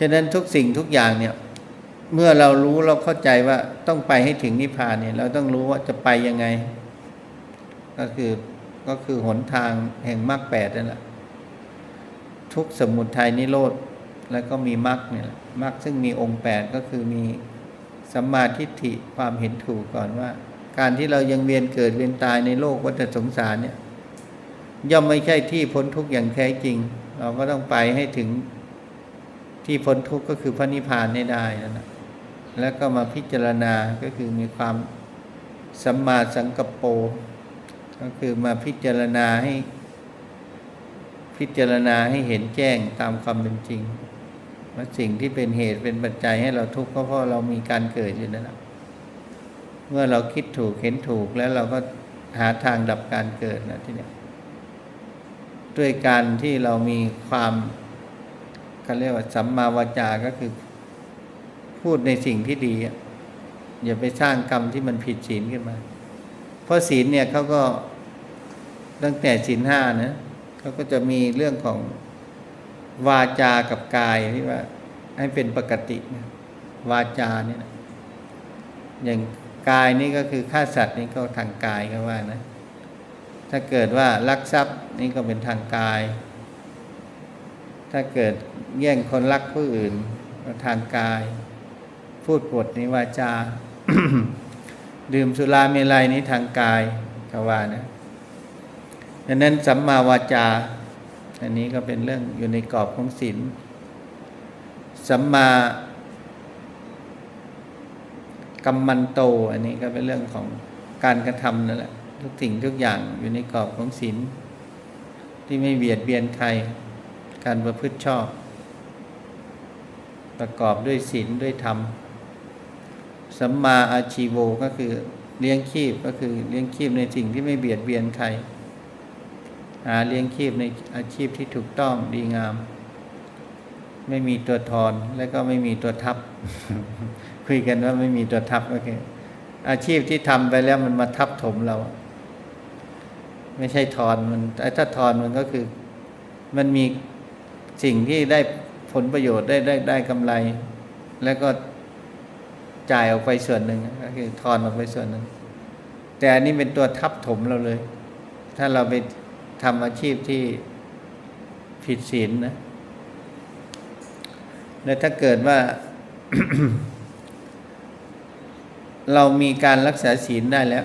ฉะนั้นทุกสิ่งทุกอย่างเนี่ย เมื่อเรารู้เราเข้าใจว่าต้องไปให้ถึงนิพพานเนี่ย เราต้องรู้ว่าจะไปยังไง ก็คือก็คือหนทางแห่งมรรคแปดนั่นแหละทุกสมุทัยนิโรธแล้วก็มีมรรคเนี่ยมรรคซึ่งมีองค์แปดก็คือมีสัมมาทิฏฐิความเห็นถูกก่อนว่า การที่เรายังเวียนเกิดเวียนตายในโลกวัฏสงสารเนี่ยย่อมไม่ใช่ที่พ้นทุกข์อย่างแท้จริง เราก็ต้องไปให้ถึง ที่พ้นทุกข์ก็คือพระนิพพานให้ได้นั่นะแล้วก็มาพิจารณาก็คือมีความสัมมาสังกปโปก็คือมาพิจารณาให้ พิจารณาให้เห็นแจ้งตามความเป็นจริงว่าสิ่งที่เป็นเหตุเป็นปัจจัยให้เราทุกข์ก็เพราะเรามีการเกิดอยู่นั่นแหละเมื่อเราคิดถูกเห็นถูกแล้วเราก็หาทางดับการเกิดนะที่เนี้ยด้วยการที่เรามีความ เขาเรียกว่าสัมมาวาจา ก็คือ พูดในสิ่งที่ดีอย่าไปสร้างกรรมที่มันผิดศีลขึ้นมา เพราะศีลเนี่ยเขาก็ตั้งแต่ศีลห้านะเขาก็จะมีเรื่องของวาจากับกายที่ว่า ให้เป็นปกตินะวาจาเนี่ยนะอย่างกายนี่ก็คือฆ่าสัตว์นี่ก็ทางกายก็ว่านะ ถ้าเกิดว่าลักทรัพย์นี่ก็เป็นทางกาย ถ้าเกิดแย่งคนรักผู้อื่นทางกาย พูดปดนี่วาจา ดื่มสุราเมลัยนี้ทางกายกว่านะดังนั้นสัมมาวาจา อันนี้ก็เป็นเรื่องอยู่ในกรอบของศีลสัมมากัมมันโต อันนี้ก็เป็นเรื่องของการกระทำนั่นแหละทุกสิ่งทุกอย่างอยู่ในกรอบของศีลที่ไม่เบียดเบียนใคร การประพฤติชอบ ประกอบด้วยศีลด้วยธรรมสัมมาอาชีโวก็คือเลี้ยงชีพก็คือเลี้ยงชีพในสิ่งที่ไม่เบียดเบียนใครหาเลี้ยงชีพในอาชีพที่ถูกต้องดีงาม ไม่มีตัวทอนและก็ไม่มีตัวทับ คุยกันว่าไม่มีตัวทับก็คืออาชีพที่ทำไปแล้วมันมาทับถมเรา ไม่ใช่ทอนมันถ้าทอนมันก็คือ มันมี สิ่งที่ได้ผลประโยชน์ได้ได้ได้กำไร แล้วก็จ่ายออกไปส่วนหนึ่งก็คือทอนออกไปส่วนหนึ่ง แต่อันนี้เป็นตัวทับถมเราเลย ถ้าเราไปทำอาชีพที่ผิดศีลนะแล้วถ้าเกิดว่า เรามีการรักษาศีลได้แล้ว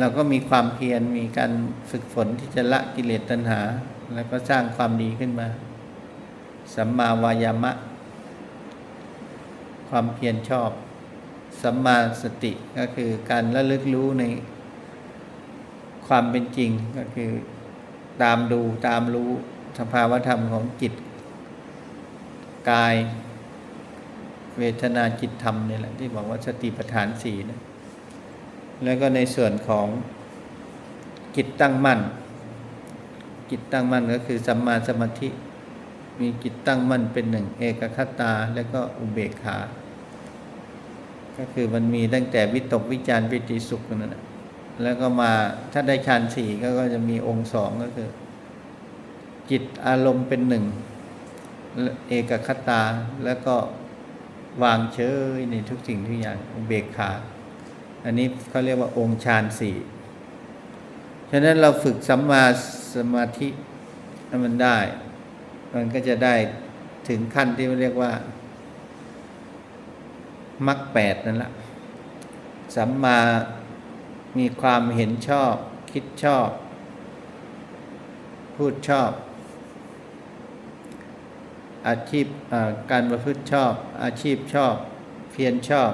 เราก็มีความเพียรมีการฝึกฝนที่จะละกิเลสตัณหา แล้วก็สร้างความดีขึ้นมา สัมมาวายามะ ความเพียรชอบ สัมมาสติก็คือการระลึกรู้ในความเป็นจริงก็คือตามดูตามรู้สภาวธรรมของจิต กาย เวทนาจิตธรรมนี่แหละที่บอกว่าสติปัฏฐานสี่นะแล้วก็ในส่วนของจิตตั้งมั่นจิตตั้งมั่นก็คือสัมมาสมาธิ มีจิตตั้งมั่นเป็นหนึ่ง เอกคตาแล้วก็อุเบกขา ก็คือมันมีตั้งแต่วิตกวิจารปิติสุขนั่นแหละแล้วก็มาถ้าได้ฌานสี่ก็ก็จะมีองค์สองก็คือ จิตอารมณ์เป็นหนึ่ง เอกคตาแล้วก็วางเฉยในทุกสิ่งทุกอย่างอุเบกขา อันนี้เขาเรียกว่าองค์ฌานสี่ฉะนั้นเราฝึกสัมมาสมาธิให้มันได้ มันก็จะได้ถึงขั้นที่เรียกว่ามรรคแปดนั่นแหละสัมมามีความเห็นชอบ คิดชอบ พูดชอบ อาชีพการประพฤติชอบ อาชีพชอบ เพียรชอบ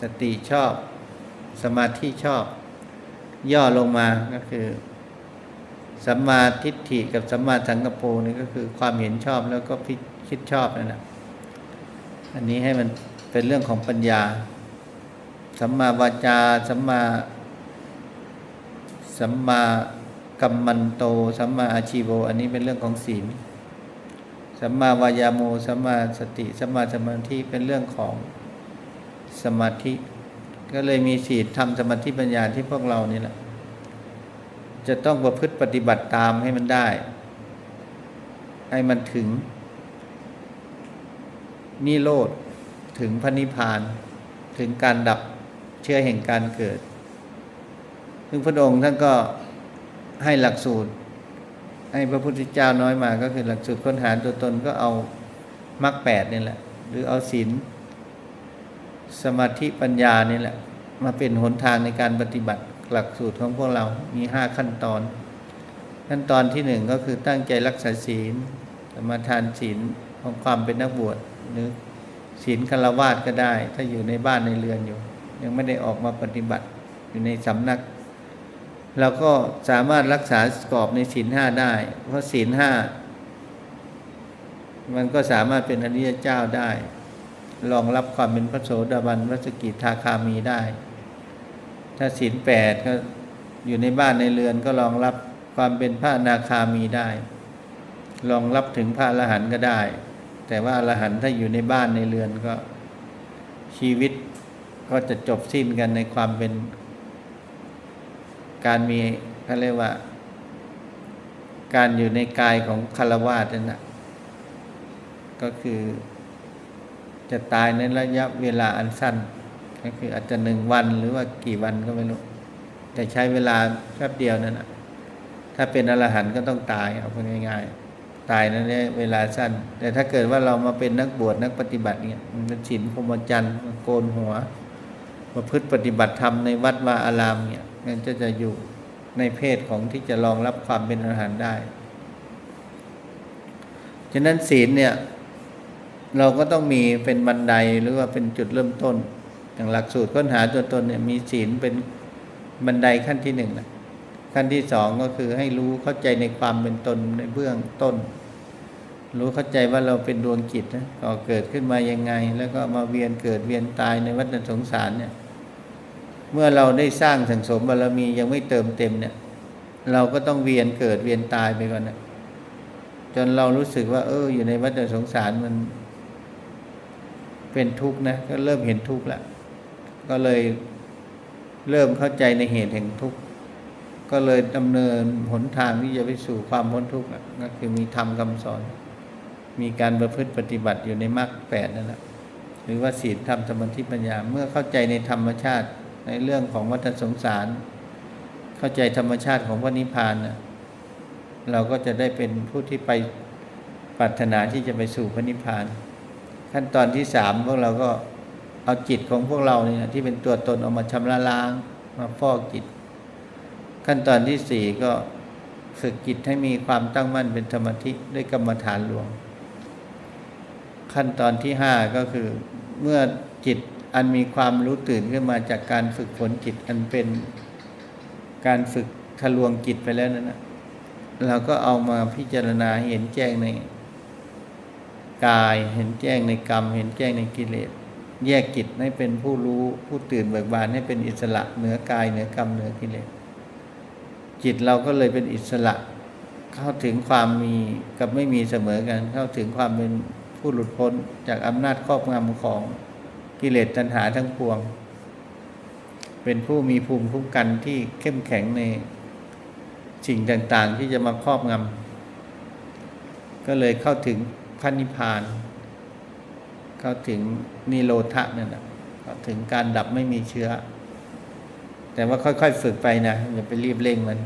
สติชอบ สมาธิชอบ ย่อลงมาก็คือ สัมมาทิฏฐิกับสัมมาสังกปรนี่ก็คือความเห็นชอบแล้วก็พิคิดชอบนั่นแหละอันนี้ให้มันเป็นเรื่องของปัญญา สัมมาวาจา สัมมา สัมมากัมมันโต สัมมาอาชีโว อันนี้เป็นเรื่องของศีล สัมมาวายาโม สัมมาสติ สัมมาสมาธิ เป็นเรื่องของสมาธิ ก็เลยมีศีลทำสมาธิปัญญาที่พวกเรานี่แหละ จะต้องประพฤติปฏิบัติตามให้มันได้ ให้มันถึง นิโรธถึงพระนิพพาน ถึงการดับเชื้อแห่งการเกิด ซึ่งพระองค์ท่านก็ให้หลักสูตร ให้พระพุทธเจ้าน้อยมาก็คือหลักสูตรค้นหาตัวตนก็เอามรรคแปดนี่แหละ หรือเอาศีลสมาธิปัญญานี่แหละ มาเป็นหนทางในการปฏิบัติ หลักสูตรของพวกเรามีห้าขั้นตอน ขั้นตอนที่หนึ่งก็คือตั้งใจรักษาศีลสมาทานศีลของความเป็นนักบวชหรือศีลคารวาสก็ได้ ถ้าอยู่ในบ้านในเรือนอยู่ ยังไม่ได้ออกมาปฏิบัติอยู่ในสำนักเราก็สามารถรักษากรอบในศีลห้าได้ เพราะศีลห้ามันก็สามารถเป็นอริยเจ้าได้รองรับความเป็นพระโสดาบันพระสกิทาคามีได้ ถ้าศีลแปดก็อยู่ในบ้านในเรือนก็รองรับความเป็นพระนาคามีได้รองรับถึงพระอรหันต์ก็ได้ แต่ว่าอรหันต์ถ้าอยู่ในบ้านในเรือนก็ชีวิตก็จะจบสิ้นกันในความเป็น การมีเขาเรียกว่า การอยู่ในกายของคารวาสนั่นนะก็คือจะตายในระยะเวลาอันสั้น ก็คืออาจจะหนึ่งวันหรือว่ากี่วันก็ไม่รู้ แต่ใช้เวลาแป๊บเดียวนั่นนะถ้าเป็นอรหันต์ก็ต้องตายเอาพูดง่ายๆ ตายนั่นเนี่ยเวลาสั้น แต่ถ้าเกิดว่าเรามาเป็นนักบวชนักปฏิบัติเนี่ยมันเป็นศีลพรหมจรรย์โกนหัวมาพฤติปฏิบัติธรรมในวัดวาอารามเนี่ยมันจะจะอยู่ในเพศของที่จะรองรับความเป็นอรหันต์ได้ ฉะนั้นศีลเนี่ยเราก็ต้องมีเป็นบันไดหรือว่าเป็นจุดเริ่มต้น อย่างหลักสูตรค้นหาตัวตนเนี่ยมีศีลเป็นบันไดขั้นที่หนึ่งนะขั้นที่สองก็คือให้รู้เข้าใจในความเป็นตนในเบื้องต้น รู้เข้าใจว่าเราเป็นดวงจิตนะก่อเกิดขึ้นมายังไง แล้วก็มาเวียนเกิดเวียนตายในวัฏสงสารเนี่ย เมื่อเราได้สร้างสังสมบารมียังไม่เติมเต็มเนี่ย เราก็ต้องเวียนเกิดเวียนตายไปก่อนนะจนเรารู้สึกว่า เออ อยู่ในวัฏสงสารมัน เป็นทุกข์นะก็เริ่มเห็นทุกข์แล้ว ก็เลยเริ่มเข้าใจในเหตุแห่งทุกข์ ก็เลยดำเนินหนทางที่จะไปสู่ความพ้นทุกข์อะก็คือมีธรรมคำสอน มีการประพฤติปฏิบัติอยู่ในมรรคแปดนั่นแหละหรือว่าศีลธรรมสมาธิปัญญา เมื่อเข้าใจในธรรมชาติในเรื่องของวัฏสงสาร เข้าใจธรรมชาติของพระนิพพานนะเราก็จะได้เป็นผู้ที่ไปปรารถนาที่จะไปสู่พระนิพพาน ขั้นตอนที่สามพวกเราก็ เอาจิตของพวกเราเนี่ยที่เป็นตัวตนเอามาชำระล้างมาฟอกจิต ขั้นตอนที่สี่ก็ฝึกจิตให้มีความตั้งมั่นเป็นธรรมธิด้วยกรรมฐานหลวงขั้นตอนที่ห้าก็คือเมื่อจิตอันมีความรู้ตื่นขึ้นมาจากการฝึกฝนจิตอันเป็นการฝึกทะลวงจิตไปแล้วนั่นนะเราก็เอามาพิจารณาเห็นแจ้งในกายเห็นแจ้งในกรรม เห็นแจ้งในกิเลส แยกจิตให้เป็นผู้รู้ผู้ตื่นเบิกบานให้เป็นอิสระเหนือกายเหนือกรรมเหนือกิเลสจิตเราก็เลยเป็นอิสระ เข้าถึงความมีกับไม่มีเสมอกัน เข้าถึงความเป็นผู้หลุดพ้นจากอำนาจครอบงำของกิเลสตัณหาทั้งปวง เป็นผู้มีภูมิคุ้มกันที่เข้มแข็งในสิ่งต่างๆ ที่จะมาครอบงำก็เลยเข้าถึงพระนิพพาน เข้าถึงนิโรธะนั่นแหละเข้าถึงการดับไม่มีเชื้อ แต่ว่าค่อยๆฝึกไปนะอย่าไปรีบเร่งมัน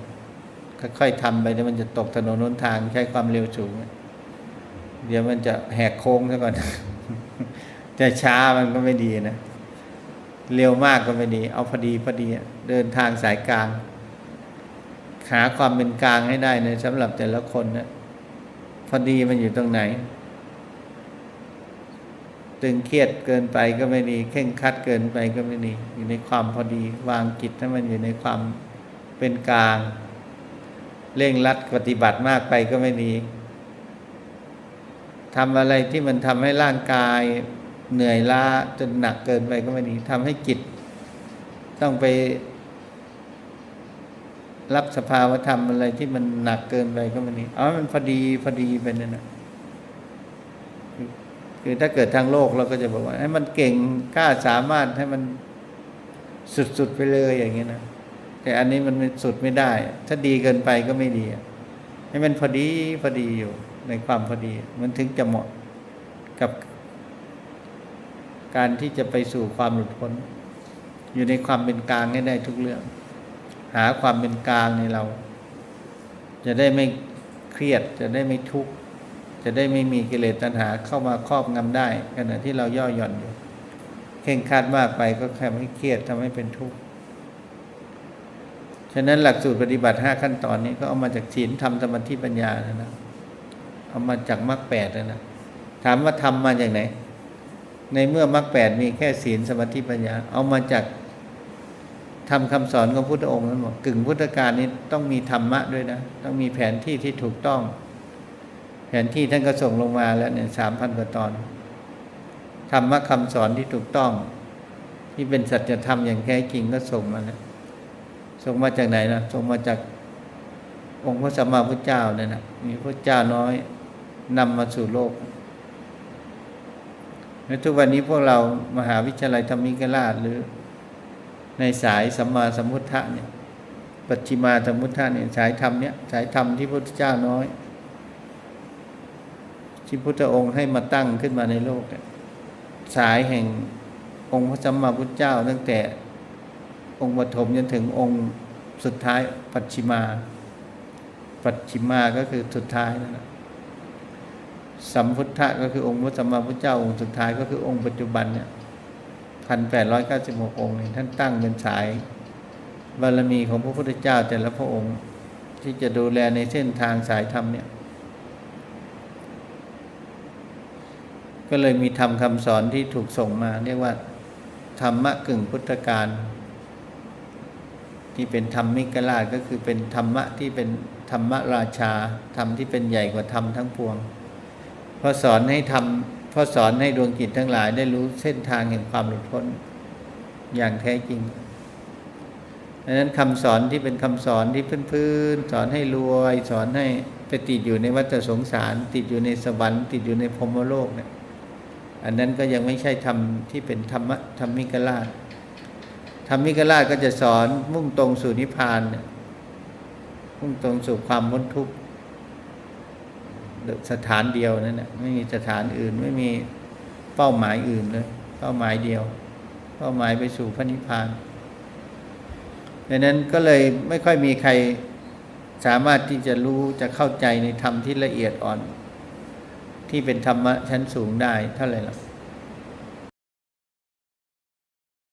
ค่อยๆทำไปเดี๋ยวมันจะตกถนนหนทางใช้ความเร็วสูง เดี๋ยวมันจะแหกโค้งซะก่อนแต่ช้ามันก็ไม่ดีนะเร็วมากก็ไม่ดี เอาพอดีพอดีเดินทางสายกลาง หาความเป็นกลางให้ได้ในสำหรับแต่ละคนนะพอดีมันอยู่ตรงไหน ตึงเครียดเกินไปก็ไม่ดีเข่งคัดเกินไปก็ไม่ดี อยู่ในความพอดีวางจิตให้มันอยู่ในความเป็นกลาง เร่งรัดปฏิบัติมากไปก็ไม่ดีทำอะไรที่มันทำให้ร่างกายเหนื่อยล้าจนหนักเกินไปก็ไม่ดีทำให้จิต ต้องไป รับสภาวธรรมอะไรที่มันหนักเกินไปก็ไม่ดีอ๋อมันพอดีพอดีไปนั่นนะคือ คือถ้าเกิดทางโลกเราก็จะบอกว่า ให้มันเก่งกล้าสามารถให้มันสุดๆไปเลยอย่างเงี้ยนะแต่อันนี้มันสุดไม่ได้ ถ้าดีเกินไปก็ไม่ดีให้มันพอดีพอดีอยู่ในความพอดี มันถึงจะเหมาะกับการที่จะไปสู่ความหลุดพ้น อยู่ในความเป็นกลางให้ได้ทุกเรื่อง หาความเป็นกลางในเรา จะได้ไม่เครียดจะได้ไม่ทุกข์ จะได้ไม่มีกิเลสตัณหาเข้ามาครอบงำได้ขณะที่เราย่อหย่อนอยู่เข่งครัดมากไปก็แค่ให้เครียดทำให้เป็นทุกข์ฉะนั้นหลักสูตรปฏิบัติห้าขั้นตอนนี้ก็เอามาจากศีลธรรมสมาธิปัญญานะนะเอามาจากมรรคแปดนะนะถามว่าทำมาจากไหน ในเมื่อมรรคแปดมีแค่ศีลสมาธิปัญญา เอามาจากทำคำสอนของพุทธองค์นั้นหมดกึ่งพุทธการนี้ต้องมีธรรมะด้วยนะ ต้องมีแผนที่ที่ถูกต้อง แผนที่ท่านก็ส่งลงมาแล้วเนี่ยสามพันกว่าตอนธรรมะคำสอนที่ถูกต้อง ที่เป็นสัจธรรมอย่างแท้จริงก็ส่งมาแล้วส่งมาจากไหนนะส่งมาจากองค์พระสัมมาพุทธเจ้าเนี่ยนะมีพระเจ้าน้อยนำมาสู่โลกและทุกวันนี้พวกเรามหาวิทยาลัยธรรมิกราชหรือในสายสัมมาสัมพุทธะเนี่ยปัจฉิมาสัมพุทธะเนี่ยสายธรรมเนี่ยสายธรรมที่พระพุทธเจ้าน้อย ที่พุทธองค์ให้มาตั้งขึ้นมาในโลกเนี่ยสายแห่งองค์พระสัมมาพุทธเจ้า ตั้งแต่องค์ปฐมจนถึงองค์สุดท้ายปัจฉิมา ปัจฉิมาก็คือสุดท้ายนั่นแหละสัมพุทธะก็คือองค์พระสัมมาพุทธเจ้าองค์สุดท้ายก็คือองค์ปัจจุบันเนี่ยพันแปดร้อยเก้าสิบหกองค์เนี่ยท่านตั้งเป็นสาย บารมีของพระพุทธเจ้าแต่ละพระองค์ ที่จะดูแลในเส้นทางสายธรรมเนี่ย ก็เลยมีธรรมคำสอนที่ถูกส่งมา เรียกว่า ธรรมะกึ่งพุทธการ ที่เป็นธรรมมิกราชก็คือเป็นธรรมะที่เป็นธรรมราชา ธรรมที่เป็นใหญ่กว่าธรรมทั้งปวงเพราะสอนให้ทำเพราะสอนให้ดวงจิตทั้งหลายได้รู้เส้นทางแห่งความหลุดพ้นอย่างแท้จริงดังนั้นคำสอนที่เป็นคำสอนที่พื้นๆสอนให้รวย สอนให้ไปติดอยู่ในวัฏสงสาร ติดอยู่ในสวรรค์ติดอยู่ในพรมโลกเนี่ย อันนั้นก็ยังไม่ใช่ธรรมที่เป็นธรรมะธรรมิกราชธรรมิกราชก็จะสอนมุ่งตรงสู่นิพพานเนี่ยมุ่งตรงสู่ความพ้นทุกข์สถานเดียวนั่นแหละไม่มีสถานอื่นไม่มีเป้าหมายอื่นเลย เป้าหมายเดียว เป้าหมายไปสู่พระนิพพานดังนั้นก็เลยไม่ค่อยมีใครสามารถที่จะรู้จะเข้าใจในธรรมที่ละเอียดอ่อน ที่เป็นธรรมะชั้นสูงได้เท่าไหร่หรอ